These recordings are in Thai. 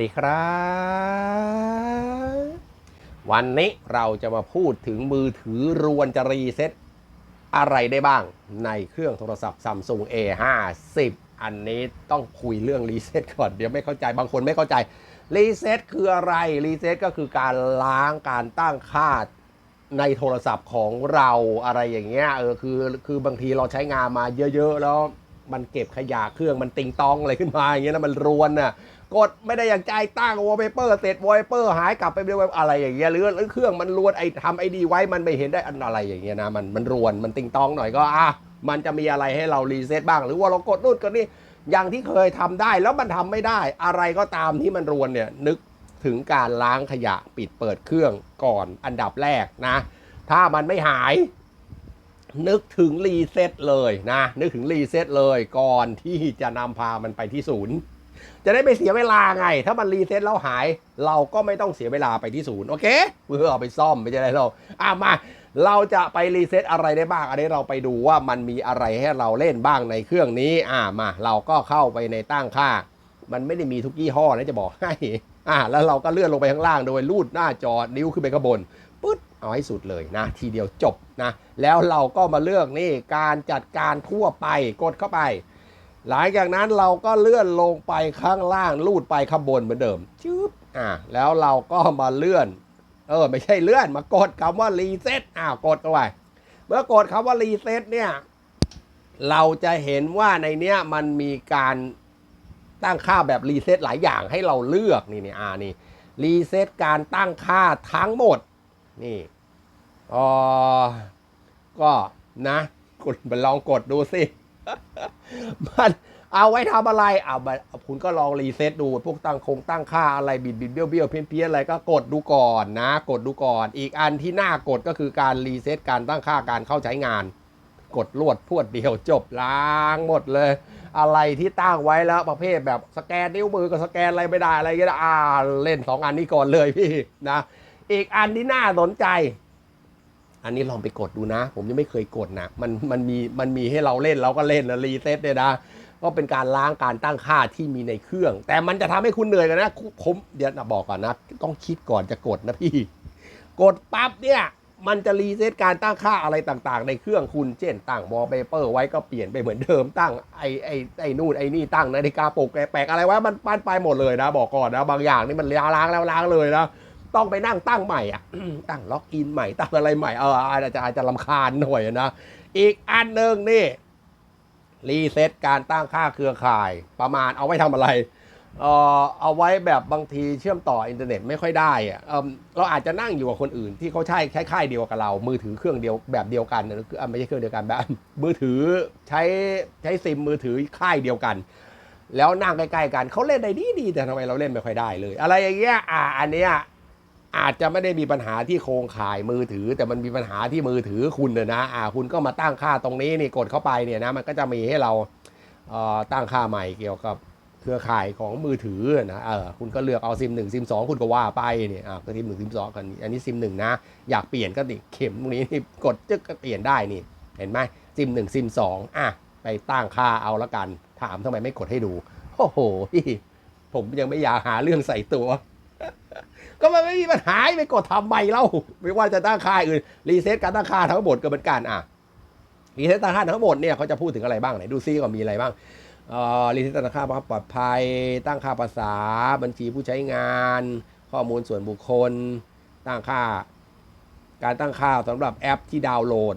ดีครับ วันนี้เราจะมาพูดถึงมือถือรวนจะรีเซ็ตอะไรได้บ้างในเครื่องโทรศัพท์ Samsung A50 อันนี้ต้องคุยเรื่องรีเซ็ตก่อน เดี๋ยวไม่เข้าใจบางคนไม่เข้าใจ รีเซ็ตคืออะไร รีเซ็ตก็คือการล้างการตั้งค่าในโทรศัพท์ของเราอะไรอย่างเงี้ยเออคือคือบางทีเราใช้งานมาเยอะ ๆ แล้ว มันเก็บขยะเครื่องมันติงตองอะไรขึ้นมาอย่างเงี้ยนะมันรวนน่ะกดไม่ได้อย่างใจตั้งวอลเปเปอร์เสร็จวอลเปเปอร์หายกลับไปเรื่อยๆอะไรอย่างเงี้ยหรือเครื่องมันรวนไอ้ทำไอ้ดีไว้มันไม่เห็นได้อันอะไรอย่างเงี้ยนะมันมันรวนมันติงตองหน่อยก็อะมันจะมีอะไรให้เรารีเซ็ตบ้าง หรือว่าเรากดนู่นกดนี่อย่างที่เคยทำได้แล้วมันทำไม่ได้ อะไรก็ตามที่มันรวนเนี่ยนึกถึงการล้างขยะปิดเปิดเครื่องก่อนอันดับแรกนะ ถ้ามันไม่หาย นึกถึงรีเซ็ตเลยนะ นึกถึงรีเซ็ตเลยก่อนที่จะนำพามันไปที่ศูนย์จะได้ไม่เสียเวลาไง ถ้ามันรีเซ็ตแล้วหาย เราก็ไม่ต้องเสียเวลาไปที่ศูนย์โอเค เพื่อเอาไปซ่อมไม่ใช่อะไรเราอะมา เราจะไปรีเซ็ตอะไรได้บ้าง อันนี้เราไปดูว่ามันมีอะไรให้เราเล่นบ้างในเครื่องนี้ อ่ามา เราก็เข้าไปในตั้งค่า มันไม่ได้มีทุกยี่ห้อนะจะบอกให้ อ่าแล้วเราก็เลื่อนลงไปข้างล่างโดยลูดหน้าจอนิ้วขึ้นไปข้างบนปึ๊ด เอาให้สุดเลยนะ ทีเดียวจบนะ แล้วเราก็มาเลือกนี่การจัดการทั่วไปกดเข้าไป หลังจากนั้นเราก็เลื่อนลงไปข้างล่างลูดไปข้างบนเหมือนเดิมจึ๊บอ่าแล้วเราก็มาเลื่อน เออ ไม่ใช่เลื่อนมากดคำว่ารีเซ็ตอ้าวกดเข้าไปเมื่อกดคำว่ารีเซ็ตเนี่ยเราจะเห็นว่าในเนี้ยมันมีการตั้งค่าแบบรีเซ็ตหลายอย่างให้เราเลือกนี่นี่อ่านี่รีเซ็ตการตั้งค่าทั้งหมด นี่อ๋อก็นะคุณไปลองกดดูสิ มันเอาไว้ทำอะไรเอาไปคุณก็ลองรีเซ็ตดู พวกตั้งคงตั้งค่าอะไรบิดบิดเบี้ยวเบี้ยวเพี้ยนเพี้ยนอะไรก็กดดูก่อนนะ กดดูก่อน อีกอันที่น่ากดก็คือการรีเซ็ตการตั้งค่าการเข้าใช้งาน กดลวดพรวดเดียวจบล้างหมดเลย อะไรที่ตั้งไว้แล้วประเภทแบบสแกนนิ้วมือกับสแกนอะไรไม่ได้อะไรก็ได้อ่าเล่นสองอันนี้ก่อนเลยพี่นะ อีกอันที่น่าสนใจ อันนี้ลองไปกดดูนะ ผมยังไม่เคยกดนะ มันมันมีมันมีให้เราเล่นเราก็เล่นนะรีเซ็ตเนี่ยนะก็เป็นการล้างการตั้งค่าที่มีในเครื่อง แต่มันจะทำให้คุณเหนื่อยกันนะผมเดี๋ยวนะบอกก่อนนะ ต้องคิดก่อนจะกดนะพี่ กดปั๊บเนี่ย มันจะรีเซ็ตการตั้งค่าอะไรต่างๆ ในเครื่องคุณ เช่นตั้งวอลเปเปอร์ไว้ก็เปลี่ยนไปเหมือนเดิมตั้งไอไอไอนู่นไอนี่ตั้งนาฬิกาปลุกแปลกอะไรไว้มันปั้นไปหมดเลยนะ บอกก่อนนะบางอย่างนี่มันล้างแล้วล้างเลยนะ ต้องไปนั่งตั้งใหม่อะ ตั้งล็อกอินใหม่ ตั้งอะไรใหม่ เอออาจจะอาจจะลำคาญหน่อยนะ อีกอันหนึ่งนี่ รีเซ็ตการตั้งค่าเครือข่าย ประมาณเอาไว้ทำอะไร เออเอาไว้แบบบางทีเชื่อมต่ออินเทอร์เน็ตไม่ค่อยได้อะเออเราอาจจะนั่งอยู่กับคนอื่น ที่เขาใช้คล้ายๆเดียวกับเรา มือถือเครื่องเดียวแบบเดียวกันนะคือไม่ใช่เครื่องเดียวกันแบบมือถือใช้ใช้ซิมมือถือค่ายเดียวกันแล้วนั่งใกล้ๆกันเขาเล่นได้ดีดีๆแต่ทำไมเราเล่นไม่ค่อยได้เลย อะไรอย่างเงี้ยอ่าอันเนี้ย อาจจะไม่ได้มีปัญหาที่โครงข่ายมือถือ แต่มันมีปัญหาที่มือถือคุณนะนะอ่าคุณก็มาตั้งค่าตรงนี้นี่กดเข้าไปเนี่ยนะมันก็จะมีให้เราเอ่อตั้งค่าใหม่เกี่ยวกับเครือข่ายของมือถือนะเออคุณก็เลือกเอาซิมหนึ่งซิมสองคุณก็ว่าไปเนี่ยอ่าก็ซิมหนึ่งซิมสองกันอันนี้ซิมหนึ่งนะอยากเปลี่ยนก็ติเข็มตรงนี้นี่กดจึ๊กก็เปลี่ยนได้นี่เห็นไหมซิมหนึ่งซิมสองอะไปตั้งค่าเอาละกัน ถามทำไมไม่กดให้ดูโอ้โหผมยังไม่อยากหาเรื่องใส่ตัว ก็มันไม่มีปัญหาไปกดทำไมเล่าไม่ว่าจะตั้งค่าอื่นรีเซ็ตการตั้งค่าทั้งหมดก็เหมือนกันอะรีเซ็ตตั้งค่าทั้งหมดเนี่ยเขาจะพูดถึงอะไรบ้างไหนดูซิว่ามีอะไรบ้างเอ่อรีเซ็ตตั้งค่าความปลอดภัย ตั้งค่าภาษา บัญชีผู้ใช้งาน ข้อมูลส่วนบุคคล ตั้งค่า การตั้งค่าสำหรับแอปที่ดาวน์โหลด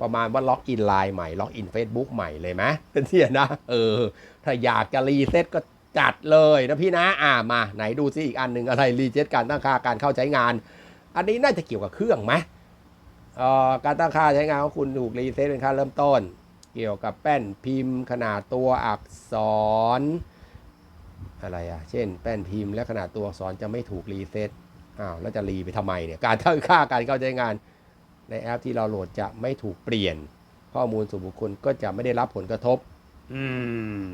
ประมาณว่าล็อกอินไลน์ใหม่ล็อกอิน Facebook ใหม่เลยไหมเป็นเสียนะเออถ้าอยากจะรีเซ็ตก็ จัดเลยนะพี่นะอ่ามาไหนดูซิอีกอันหนึ่งอะไรรีเซ็ตการตั้งค่าการเข้าใช้งาน อันนี้น่าจะเกี่ยวกับเครื่องไหมเอ่อการตั้งค่าใช้งานของคุณถูกรีเซ็ตเป็นค่าเริ่มต้น เกี่ยวกับแป้นพิมพ์ ขนาดตัวอักษร อะไรอะเช่น แป้นพิมพ์และขนาดตัวอักษรจะไม่ถูกรีเซ็ตอ้าวแล้วจะรีไปทำไมเนี่ยการตั้งค่าการเข้าใช้งาน ในแอปที่เราโหลดจะไม่ถูกเปลี่ยน ข้อมูลส่วนบุคคลก็จะไม่ได้รับผลกระทบ อืม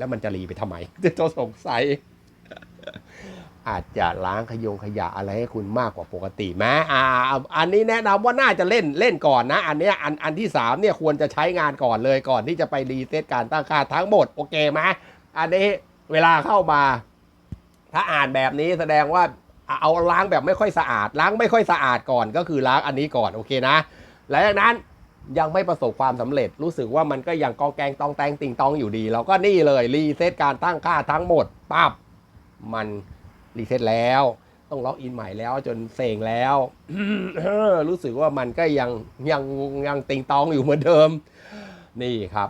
แล้วมันจะรีไปทำไมจะสงสัย อาจจะล้างขยงขยะอะไรให้คุณมากกว่าปกติไหมอ่า อันนี้แนะนำว่าน่าจะเล่นเล่นก่อนนะ อันเนี้ยอันอันที่สามเนี่ยควรจะใช้งานก่อนเลยก่อนที่จะไปรีเซ็ตการตั้งค่าทั้งหมดโอเคไหมอันนี้เวลาเข้ามา ถ้าอ่านแบบนี้แสดงว่าเอาล้างแบบไม่ค่อยสะอาด ล้างไม่ค่อยสะอาดก่อนก็คือล้างอันนี้ก่อนโอเคนะและจากนั้น ยังไม่ประสบความสำเร็จ รู้สึกว่ามันก็ยังกองแกงตองแตงติงตองอยู่ดี เราก็นี่เลยรีเซ็ตการตั้งค่าทั้งหมดปั๊บมันรีเซ็ตแล้ว ต้องล็อกอินใหม่แล้วจนเซ็งแล้วรู้สึกว่ามันก็ยังยังยังติงตองอยู่เหมือนเดิม นี่ครับ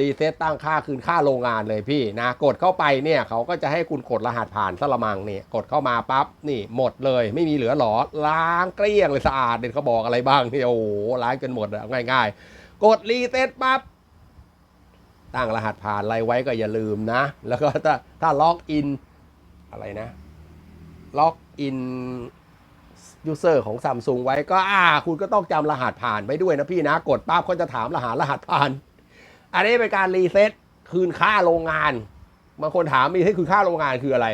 รีเซ็ตตั้งค่าคืนค่าโรงงานเลยพี่นะ กดเข้าไปเนี่ยเขาก็จะให้คุณกดรหัสผ่านสละมังเนี่ยกดเข้ามาปั๊บนี่หมดเลย ไม่มีเหลือหรอล้างเกลี้ยงเลยสะอาดเด็ดเขาบอกอะไรบ้างเนี่ยโอ้โหล้างจนหมดอะง่าย ๆ กดรีเซ็ตปั๊บตั้งรหัสผ่านอะไรไว้ก็อย่าลืมนะ แล้วก็ถ้าถ้าล็อกอินอะไรนะ ล็อกอินยูเซอร์ของซัมซุงไว้ก็อ่า คุณก็ต้องจำรหัสผ่านไว้ด้วยนะพี่นะ กดปั๊บเขาจะถามรหัสรหัสผ่าน อันนี้เป็นการรีเซ็ตคืนค่าโรงงานบางคนถามมีให้คืนค่าโรงงานคืออะไร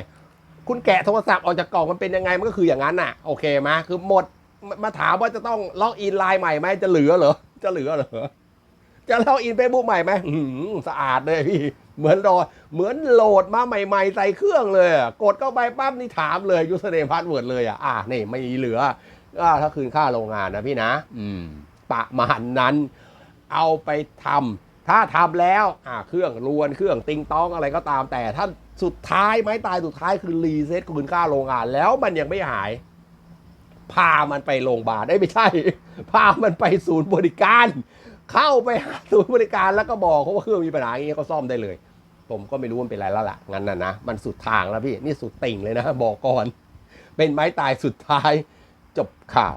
คุณแกะโทรศัพท์ออกจากกล่องมันเป็นยังไงมันก็คืออย่างนั้นน่ะ โอเคไหมคือหมดมามาถามว่าจะต้องล็อกอินไลน์ใหม่ไหมจะเหลือเหรอจะเหลือเหรอจะล็อกอินเฟซบุ๊กใหม่ไหมอื้อหือสะอาดเลยพี่ เหมือนรอเหมือนโหลดมาใหม่ ๆ ใส่เครื่องเลยอะกดเข้าไปปั๊บนี่ถามเลยยูสเนมพาสเวิร์ดเลยอะอ่านี่ไม่มีเหลืออ่าถ้าคืนค่าโรงงานนะพี่นะ อืมประมาณนั้น เอาไปทำ ถ้าทำแล้วอ่าเครื่องรวนเครื่องติงต้องอะไรก็ตาม แต่ถ้าสุดท้ายไม้ตายสุดท้ายคือรีเซ็ตคืนค่าโรงงาน แล้วมันยังไม่หาย พามันไปโรงพยาบาลได้ไม่ใช่ พามันไปศูนย์บริการ เข้าไปหาศูนย์บริการแล้วก็บอกเขาว่าเครื่องมีปัญหาอย่างนี้เขาซ่อมได้เลย ผมก็ไม่รู้มันเป็นอะไรแล้วล่ะงั้นน่ะนะมันสุดทางแล้วพี่นี่สุดติ่งเลยนะ บอกก่อน เป็นไม้ตายสุดท้ายจบข่าว